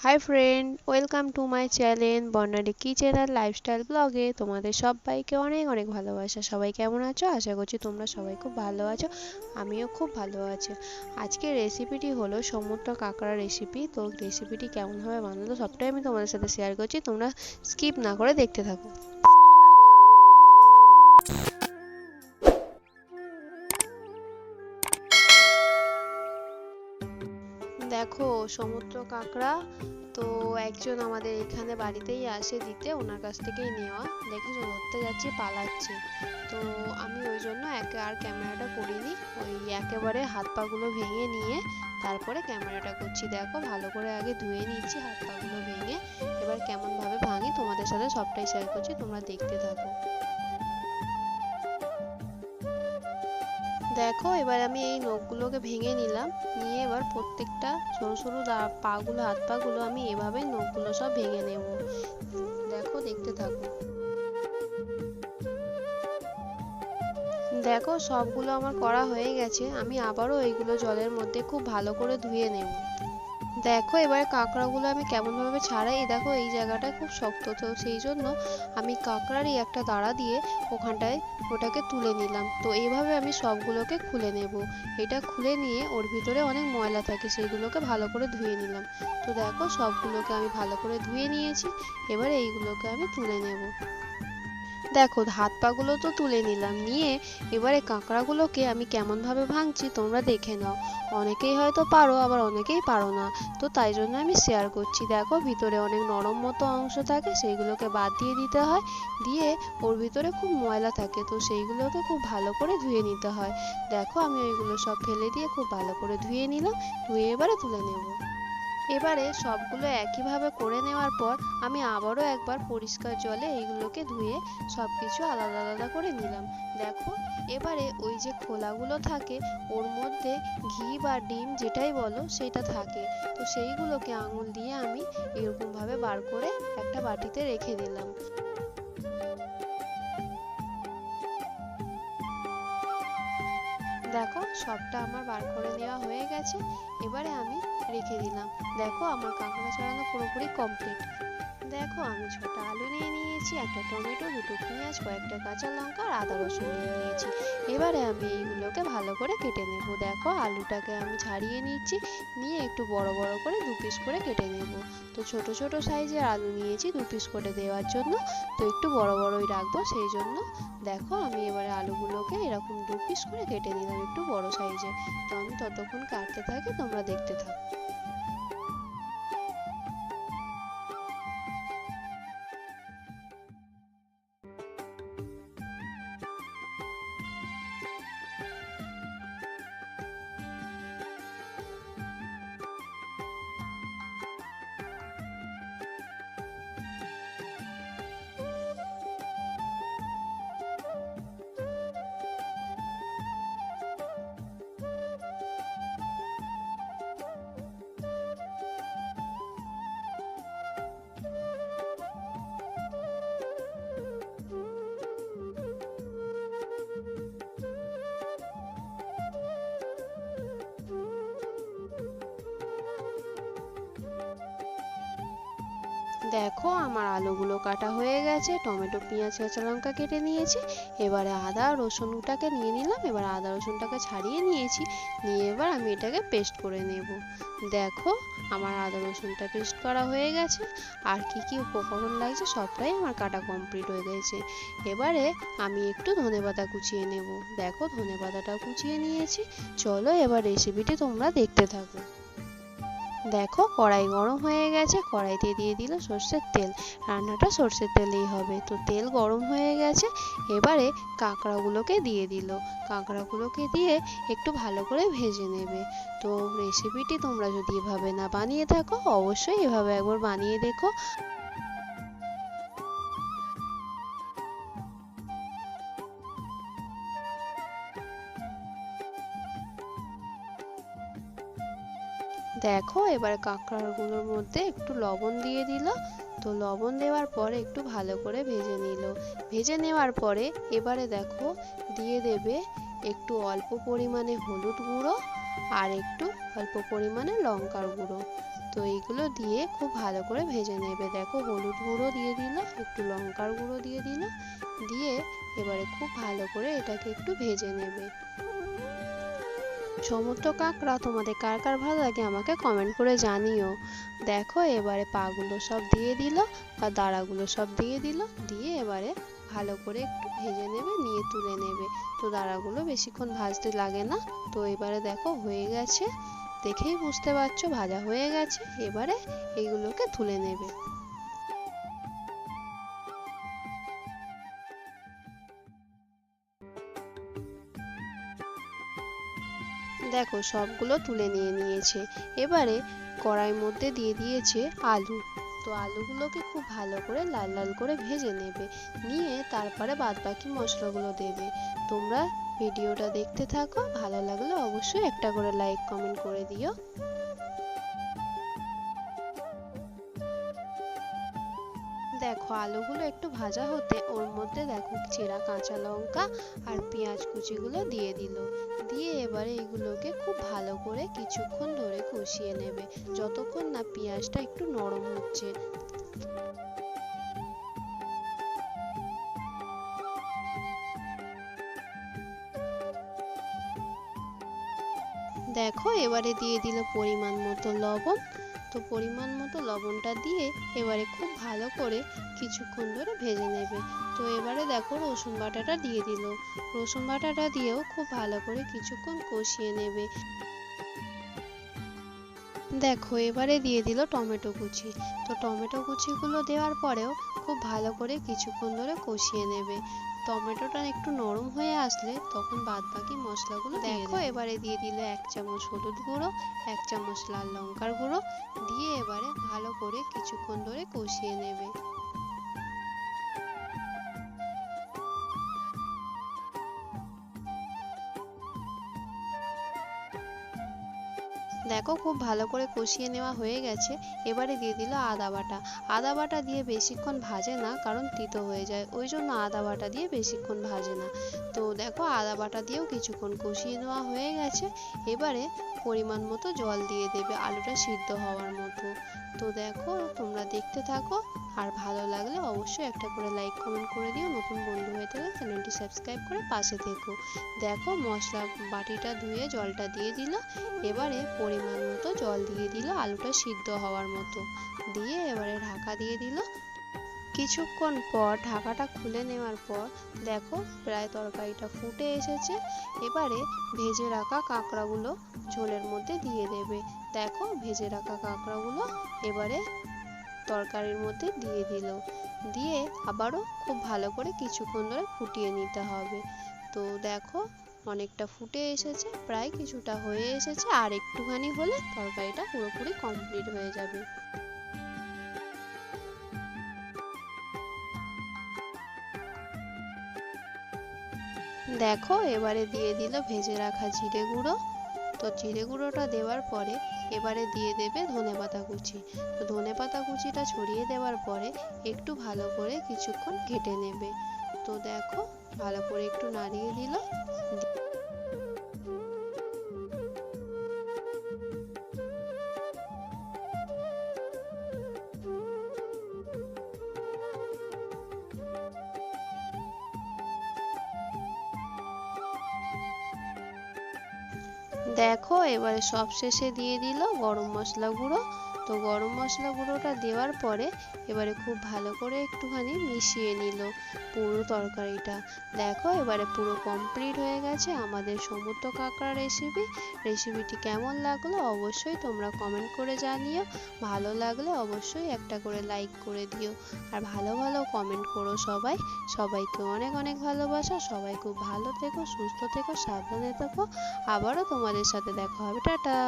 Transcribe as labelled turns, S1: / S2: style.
S1: Hi friend welcome to my channel Barnali kitchen R lifestyle ব্লগে তোমাদের সবাইকে অনেক অনেক ভালোবাসা। সবাই কেমন আছো? আশা করছি তোমরা সবাই খুব ভালো আছো। আমিও খুব ভালো আছি। আজকের রেসিপিটি হলো সমুদ্র কাঁকড়া রেসিপি তো রেসিপিটি কেমনভাবে বানালো সবটাই আমি তোমাদের সাথে শেয়ার করছি। তোমরা স্কিপ না করে দেখতে থাকো। সমুদ্র কাঁকড়া, তো একজন আমাদের এখানে বাড়িতেই আসে দিতে, ওনার কাছ থেকেই নেওয়া। দেখেছ ধরতে যাচ্ছি, পালাচ্ছে। তো আমি ওই জন্য একে আর ক্যামেরাটা করিনি। ওই একেবারে হাত পাগুলো ভেঙে নিয়ে তারপরে ক্যামেরাটা করছি। দেখো, ভালো করে আগে ধুয়ে নিচ্ছি, হাত পাগুলো ভেঙে। এবার কেমনভাবে ভাঙি, তোমাদের সাথে সবটাই শেয়ার করছি, তোমরা দেখতে থাকো। দেখো, এবার আমি এই নখগুলোকে ভেঙে নিলাম। নিয়ে এবার প্রত্যেকটা সরু সরু পাগুলো, হাত পাগুলো আমি এভাবে নখগুলো সব ভেঙে নেব। দেখো, দেখতে থাকো। দেখো, সবগুলো আমার করা হয়ে গেছে। আমি আবারও এইগুলো জলের মধ্যে খুব ভালো করে ধুয়ে নেব। দেখো এবার কাঁকড়াগুলো আমি কেমনভাবে ছাড়াই? দেখো, এই জায়গাটা খুব শক্ত, তো সেই জন্য আমি কাঁকড়ারই একটা দাঁড়া দিয়ে ওখানটায় ওটাকে তুলে নিলাম। তো এইভাবে আমি সবগুলোকে খুলে নেব। এটা খুলে নিয়ে ওর ভিতরে অনেক ময়লা থাকে, সেইগুলোকে ভালো করে ধুয়ে নিলাম। তো দেখো, সবগুলোকে আমি ভালো করে ধুয়ে নিয়েছি। এবার এইগুলোকে আমি তুলে নেব। দেখো হাত পাগুলো তো তুলে নিলাম, নিয়ে এবারে কাঁকড়াগুলোকে আমি কেমনভাবে ভাঙছি তোমরা দেখে নাও। অনেকেই হয়তো পারো, আবার অনেকেই পারো না। তো তাই জন্য আমি শেয়ার করছি। দেখো, ভিতরে অনেক নরম মতো অংশ থাকে, সেইগুলোকে বাদ দিয়ে দিতে হয়। দিয়ে ওর ভিতরে খুব ময়লা থাকে, তো সেইগুলোকে খুব ভালো করে ধুয়ে নিতে হয়। দেখো, আমি ওইগুলো সব ফেলে দিয়ে খুব ভালো করে ধুয়ে নিলাম, ধুয়ে এবারে তুলে নেব। এবারে সবগুলো একইভাবে করে নেওয়ার পর আমি আবারও একবার পরিষ্কার জলে এইগুলোকে ধুয়ে সব কিছু আলাদা আলাদা করে নিলাম। দেখো, এবারে ওই যে খোলাগুলো থাকে, ওর মধ্যে ঘি বা ডিম যেটাই বলো সেটা থাকে। তো সেইগুলোকে আঙুল দিয়ে আমি এরকমভাবে বার করে একটা বাটিতে রেখে দিলাম। দেখো, সবটা আমার বার করে নেওয়া হয়ে গেছে। এবারে আমি রেখে দিলাম। দেখো আমার কাঁকড়া ছড়ানো পুরোপুরি কমপ্লিট দেখো, আমি ছোটা আলু নিয়ে নিয়েছি, একটা টমেটো, দুটো পেঁয়াজ, কয়েকটা কাঁচা লঙ্কা আর আদা রসুন নিয়ে নিয়েছি। এবারে আমি এইগুলোকে ভালো করে কেটে নেব। দেখো, আলুটাকে আমি ছাড়িয়ে নিচ্ছি, নিয়ে একটু বড় বড় করে দু পিস করে কেটে নেব। তো ছোট ছোট সাইজের আলু নিয়েছি দু পিস করে দেওয়ার জন্য। তো একটু বড় বড়ই রাখব, সেই জন্য দেখো, আমি এবারে আলুগুলোকে এরকম দু পিস করে কেটে নিলাম একটু বড় সাইজে তো আমি ততক্ষণ কাটতে থাকি, তোমরা দেখতে থাকো। দেখো আমার আলুগুলো কাটা হয়ে গেছে, টমেটো, পেঁয়াজ, কাঁচা লঙ্কা কেটে নিয়েছি। এবারে আদা, রসুনটাকে নিয়ে নিলাম, এবার আদা, রসুনটাকে ছাড়িয়ে নিয়েছি। নিয়ে এবার আমি এটাকে পেস্ট করে নেব। দেখো আমার আদা, রসুনটা পেস্ট করা হয়ে গেছে, আর কি কি উপকরণ লাগছে সবটাই আমার কাটা কমপ্লিট হয়ে গেছে। এবারে আমি একটু ধনেপাতা কুচিয়ে নেব। দেখো ধনেপাতাটা কুচিয়ে নিয়েছি। চলো এবার রেসিপিটি তোমরা দেখতে থাকো। দেখো কড়াই গরম হয়ে গেছে, কড়াইতে দিয়ে দিল সর্ষের তেল। রান্নাটা সর্ষের তেলেই হবে। তো তেল গরম হয়ে গেছে, এবারে কাঁকড়াগুলোকে দিয়ে দিল। কাঁকড়াগুলোকে দিয়ে একটু ভালো করে ভেজে নেবে। তো রেসিপিটি তোমরা যদি এভাবে না বানিয়ে থাকো, অবশ্যই এভাবে একবার বানিয়ে দেখো। দেখো, এবার কাঁকড়াগুলোর মধ্যে একটু লবণ দিয়ে দিল। তো লবণ দেওয়ার পরে একটু ভালো করে ভেজে নিল। ভেজে নেওয়ার পরে এবারে দেখো, দিয়ে দেবে একটু অল্প পরিমাণে হলুদ গুঁড়ো আর একটু অল্প পরিমাণে লঙ্কার গুঁড়ো। তো এইগুলো দিয়ে খুব ভালো করে ভেজে নেবে। দেখো, হলুদ গুঁড়ো দিয়ে দিল, একটু লঙ্কার গুঁড়ো দিয়ে দিল। দিয়ে এবারে খুব ভালো করে এটাকে একটু ভেজে নেবে। সমুদ্র কাঁকড়া, তোমাদের কার কার ভালো লাগে আমাকে কমেন্ট করে জানিও। দেখো, এবারে পাগুলো সব দিয়ে দিল আর দাঁড়াগুলো সব দিয়ে দিল, দিয়ে এবারে ভালো করে একটু ভেজে নেবে, নিয়ে তুলে নেবে। তো দাঁড়াগুলো বেশিক্ষণ ভাজতে লাগে না। তো এবারে দেখো, হয়ে গেছে। দেখেই বুঝতে পারছ, ভাজা হয়ে গেছে। এবারে এইগুলোকে তুলে নেবে। দেখো, সবগুলো তুলে নিয়ে নিয়েছে। এবারে কড়াইয়ের মধ্যে দিয়ে দিয়েছে আলু। তো আলুগুলোকে খুব ভালো করে লাল লাল করে ভেজে নেবে। নিয়ে তারপরে বাদ বাকি মশলাগুলো দেবে। তোমরা ভিডিওটা দেখতে থাকো, ভালো লাগলে অবশ্যই একটা করে লাইক কমেন্ট করে দিও। দেখো, আলুগুলো একটু ভাজা হতে ওর মধ্যে দেখো চেরা কাঁচা লঙ্কা আর পেঁয়াজ কুচিগুলো দিয়ে দিল। দিয়ে এবারে এগুলোকে খুব ভালো করে কিছুক্ষণ ধরে কষিয়ে নেবে। যতক্ষণ না পেঁয়াজটা একটু নরম হচ্ছে। দেখো, এবারে দিয়ে দিল পরিমাণ মতো লবণ। তো পরিমাণ মতো লবণটা দিয়ে এবারে খুব ভালো করে কিছুক্ষণ ধরে ভেজে নেবে। তো এবারে দেখো রসুন বাটাটা দিয়ে দিল। রসুন বাটাটা দিয়েও খুব ভালো করে কিছুক্ষণ কষিয়ে নেবে। দেখো এবারে দিয়ে দিল টমেটো কুচি। তো টমেটো কুচিগুলো দেওয়ার পরেও খুব ভালো করে কিছুক্ষণ ধরে কষিয়ে নেবে। টমেটোটা একটু নরম হয়ে আসলে তখন বাদ বাকি মশলাগুলো দেখো এবারে দিয়ে দিল এক চামচ হলুদ গুঁড়ো এক চামচ লাল লঙ্কার গুঁড়ো দিয়ে এবারে ভালো করে কিছুক্ষণ ধরে কষিয়ে নেবে। দেখো খুব ভালো করে কষিয়ে নেওয়া হয়ে গেছে, এবারে দিয়ে দিল আদা বাটা। আদা বাটা দিয়ে বেশিক্ষণ ভাজে না, কারণ তিতো হয়ে যায়, ওই জন্য আদা বাটা দিয়ে বেশিক্ষণ ভাজে না। তো দেখো আদা বাটা দিয়েও কিছুক্ষণ কষিয়ে নেওয়া হয়ে গেছে। এবারে পরিমাণ মতো জল দিয়ে দেবে আলুটা সিদ্ধ হওয়ার মতো। তো দেখো, তোমরা দেখতে থাকো। আর ভালো লাগলে অবশ্যই একটা করে লাইক কমেন্ট করে দিও। নতুন বন্ধু হয়ে থাকলে চ্যানেলটি সাবস্ক্রাইব করে পাশে থেকো। দেখো, মশলা বাটিটা ধুয়ে জলটা দিয়ে দিল। এবারে পরিমাণ মতো জল দিয়ে দিল আলুটা সিদ্ধ হওয়ার মতো। দিয়ে এবারে ঢাকা দিয়ে দিল। কিছুক্ষণ পর ঢাকাটা খুলে নেওয়ার পর দেখো প্রায় তরকারিটা ফুটে এসেছে। এবারে ভেজে রাখা কাঁকড়াগুলো ঝোলের মধ্যে দিয়ে দেবে। দেখো ভেজে রাখা কাঁকড়াগুলো এবারে তরকারির মধ্যে দিয়ে দিল। দিয়ে আবারও খুব ভালো করে কিছুক্ষণ ধরে ফুটিয়ে নিতে হবে। তো দেখো অনেকটা ফুটে এসেছে, প্রায় কিছুটা হয়ে এসেছে। আর একটুখানি হলে তরকারিটা পুরোপুরি কমপ্লিট হয়ে যাবে। দেখো, এবারে দিয়ে দিল ভেজে রাখা জিরে গুঁড়ো। তো জিরে গুঁড়োটা দেওয়ার পরে এবারে দিয়ে দেবে ধনে পাতা কুচি। তো ধনে পাতা কুচিটা ছড়িয়ে দেওয়ার পরে একটু ভালো করে কিছুক্ষণ ঘেটে নেবে। তো দেখো, ভালো করে একটু নাড়িয়ে দিল। দেখো এবারে সব শেষে দিয়ে দিল গরম মশলা গুঁড়ো। তো গরম মশলা গুঁড়োটা দেওয়ার পরে এবারে খুব ভালো করে একটুখানি মিশিয়ে নিল পুরো তরকারিটা। দেখো এবারে পুরো কমপ্লিট হয়ে গেছে আমাদের সমুদ্র কাঁকড়া রেসিপি রেসিপিটি কেমন লাগল অবশ্যই তোমরা কমেন্ট করে জানিও। ভালো লাগলে অবশ্যই একটা করে লাইক করে দিও। আর ভালো ভালো কমেন্ট করো সবাই। সবাইকে অনেক অনেক ভালোবাসা। সবাই খুব ভালো থেকো, সুস্থ থেকো, সাবধানে থেকো। আবারও তোমাদের সাথে দেখা হবে। টাটা!